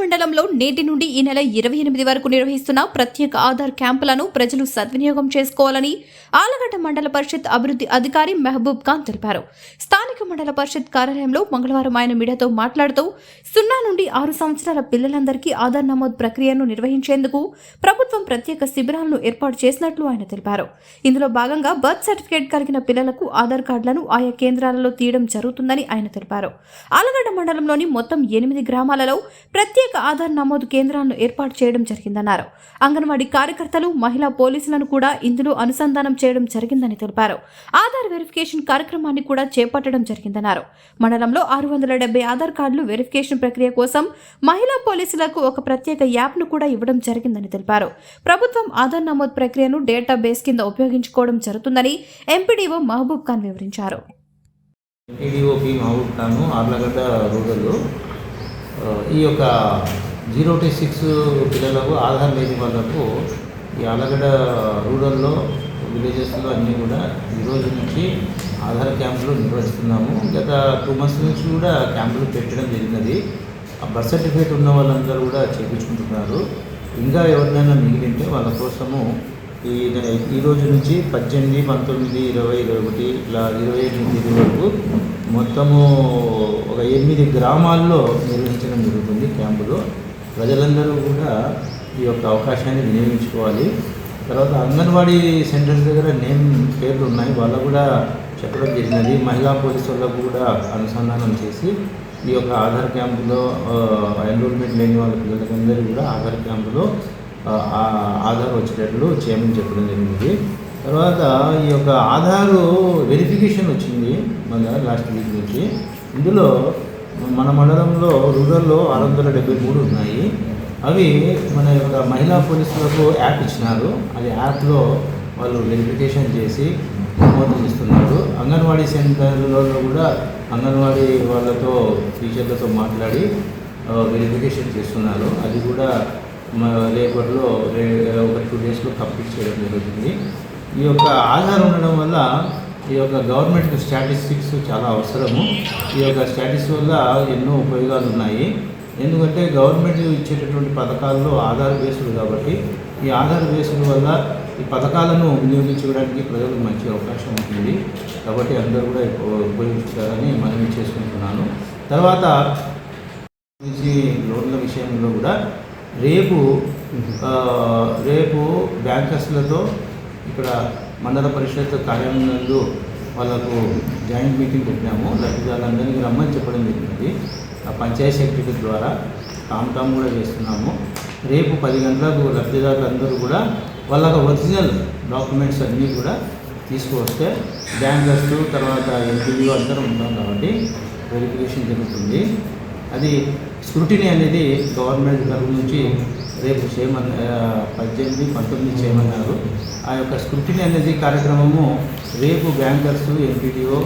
మండలంలో నేటి నుండి ఈ నెల ఇరవై ఎనిమిది వరకు నిర్వహిస్తున్న ప్రత్యేక ఆధార్ క్యాంపులను ప్రజలు సద్వినియోగం చేసుకోవాలని ఆలగడ్డ మండల పరిషత్ అభివృద్ధి అధికారి మెహబూబ్ ఖాన్ తెలిపారు. స్థానిక మండల పరిషత్ కార్యాలయంలో మంగళవారం ఆయన మీడియాతో మాట్లాడుతూ సున్నా నుండి ఆరు సంవత్సరాల పిల్లలందరికీ ఆధార్ నమోదు ప్రక్రియను నిర్వహించేందుకు ప్రభుత్వం ప్రత్యేక శిబిరాలను ఏర్పాటు చేసినట్లు ఆయన తెలిపారు. ఇందులో భాగంగా బర్త్ సర్టిఫికేట్ కలిగిన పిల్లలకు ఆధార్ కార్డులను ఆయా కేంద్రాలలో తీయడం జరుగుతుందని ఆయన తెలిపారు. ఆలగడ్డ మండలంలోని మొత్తం ఎనిమిది గ్రామాలలో ప్రత్యేక ఆధార్ నమోదు కేంద్రాలను ఏర్పాటు చేయడం జరిగిందన్నారు. అంగన్వాడీ కార్యకర్తలు మహిళా పోలీసులను కూడా ఇందులో అనుసంధానం చేయడం జరిగిందని తెలిపారు. ఆధార్ వెరిఫికేషన్ కార్యక్రమాన్ని కూడా చేపట్టడం జరిగిందన్నారు. మండలంలో ఆరు వందల డెబ్బై ఆధార్ కార్డులు వెరిఫికేషన్ ప్రక్రియ కోసం మహిళా పోలీసులకు ఒక ప్రత్యేక యాప్ను కూడా ఇవ్వడం జరిగిందని తెలిపారు. ప్రభుత్వం ఆధార్ నమోదు ప్రక్రియను డేటా బేస్ కింద ఉపయోగించుకోవడం జరుగుతుందని ఎంపీడీఓ మహబూబ్ ఖాన్ వివరించారు. టీడీఓపి మహబూబ్ ఖాన్ ఆర్లగడ్డ రూరల్ ఈ యొక్క జీరో టు సిక్స్ పిల్లలకు ఆధార్ లేని వాళ్ళకు ఈ ఆలగడ రూరల్లో విలేజెస్లో అన్నీ కూడా ఈ రోజు నుంచి ఆధార్ క్యాంపులు నిర్వహిస్తున్నాము. గత టూ మంత్స్ నుంచి కూడా క్యాంపులు పెట్టడం జరిగినది. ఆ బర్త్ సర్టిఫికేట్ ఉన్న వాళ్ళందరూ కూడా చేయించుకుంటున్నారు ఇంకా ఎవరినైనా మిగిలింటే వాళ్ళ కోసము ఈ ఈ రోజు నుంచి పద్దెనిమిది పంతొమ్మిది ఇరవై ఇరవై ఒకటి ఇలా ఇరవై ఎనిమిది వరకు మొత్తము ఒక ఎనిమిది గ్రామాల్లో నిర్వహించడం జరుగుతుంది క్యాంపులు. ప్రజలందరూ కూడా ఈ యొక్క అవకాశాన్ని వినియోగించుకోవాలి. తర్వాత అంగన్వాడీ సెంటర్స్ దగ్గర నేమ్ పేర్లు ఉన్నాయి. వాళ్ళ కూడా చెప్పడం జరిగినది. మహిళా పోలీసు వాళ్ళకు కూడా అనుసంధానం చేసి ఈ యొక్క ఆధార్ క్యాంపులో ఎన్రోల్మెంట్ లేని వాళ్ళ పిల్లలకందరూ కూడా ఆధార్ క్యాంపులో ఆధార్ వచ్చేటట్లు చేయమని చెప్పడం జరిగింది. తర్వాత ఈ యొక్క ఆధారు వెరిఫికేషన్ వచ్చింది మన లాస్ట్ వీక్ నుంచి. ఇందులో మన మండలంలో రూరల్లో ఆరు వందల డెబ్బై మూడు ఉన్నాయి. అవి మన యొక్క మహిళా పోలీసులకు యాప్ ఇచ్చినారు. అది యాప్లో వాళ్ళు వెరిఫికేషన్ చేసి నమోదు చేస్తున్నారు. అంగన్వాడీ సెంటర్లలో కూడా అంగన్వాడీ వాళ్ళతో టీచర్లతో మాట్లాడి వెరిఫికేషన్ చేస్తున్నారు. అది కూడా రేపట్లో ఒక టూ డేస్లో కంప్లీట్ చేయడం జరుగుతుంది. ఈ యొక్క ఆధార్ ఉండడం వల్ల ఈ యొక్క గవర్నమెంట్ స్టాటిస్టిక్స్ చాలా అవసరము. ఈ యొక్క స్టాటిస్టిక్స్ వల్ల ఎన్నో ఉపయోగాలు ఉన్నాయి. ఎందుకంటే గవర్నమెంట్ ఇచ్చేటటువంటి పథకాల్లో ఆధార్ బేస్డ్ కాబట్టి ఈ ఆధార్ బేస్డ్ వల్ల ఈ పథకాలను వినియోగించుకోవడానికి ప్రజలకు మంచి అవకాశం ఉంటుంది. కాబట్టి అందరూ కూడా ఉపయోగించాలని మనవి చేసుకుంటున్నాను. తర్వాత లోన్ల విషయంలో కూడా రేపు రేపు బ్యాంకర్స్లతో ఇక్కడ మండల పరిషత్ కార్యాలయం నందు వాళ్ళకు జాయింట్ మీటింగ్ పెట్టినాము. లబ్ధిదారులందరికీ రమ్మని చెప్పడం జరిగింది. ఆ పంచాయత్ సెక్రటరీ ద్వారా టామ్ టామ్ కూడా చేస్తున్నాము. రేపు పది గంటలకు లబ్ధిదారులందరూ కూడా వాళ్ళకు ఒరిజినల్ డాక్యుమెంట్స్ అన్నీ కూడా తీసుకువస్తే బ్యాంకర్స్ తర్వాత ఎంపీడీఓ అందరం ఉంటాం కాబట్టి వెరిఫికేషన్ జరుగుతుంది. అది స్క్రూటినీ అనేది గవర్నమెంట్ తరఫు నుంచి రేపు చేయమని పద్దెనిమిది పంతొమ్మిది చేయమన్నారు. ఆ యొక్క స్క్రూటినీ అనేది కార్యక్రమము రేపు బ్యాంకర్స్ ఎంపీడీఓ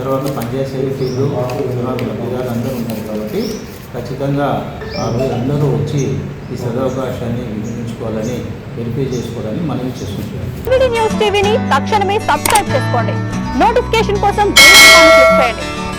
తర్వాత పంచాయత్ సెక్రటరీలు తర్వాత లబ్ధిదారులు అందరూ ఉన్నారు కాబట్టి ఖచ్చితంగా అందరూ వచ్చి ఈ సదవకాశాన్ని వినియోగించుకోవాలని వెరిఫై చేసుకోవాలని మనం చేసుకుంటున్నాను న్యూస్ టీవీని తక్షణమే సబ్స్క్రైబ్ చేసుకోండి. నోటిఫికేషన్ కోసం చేయండి.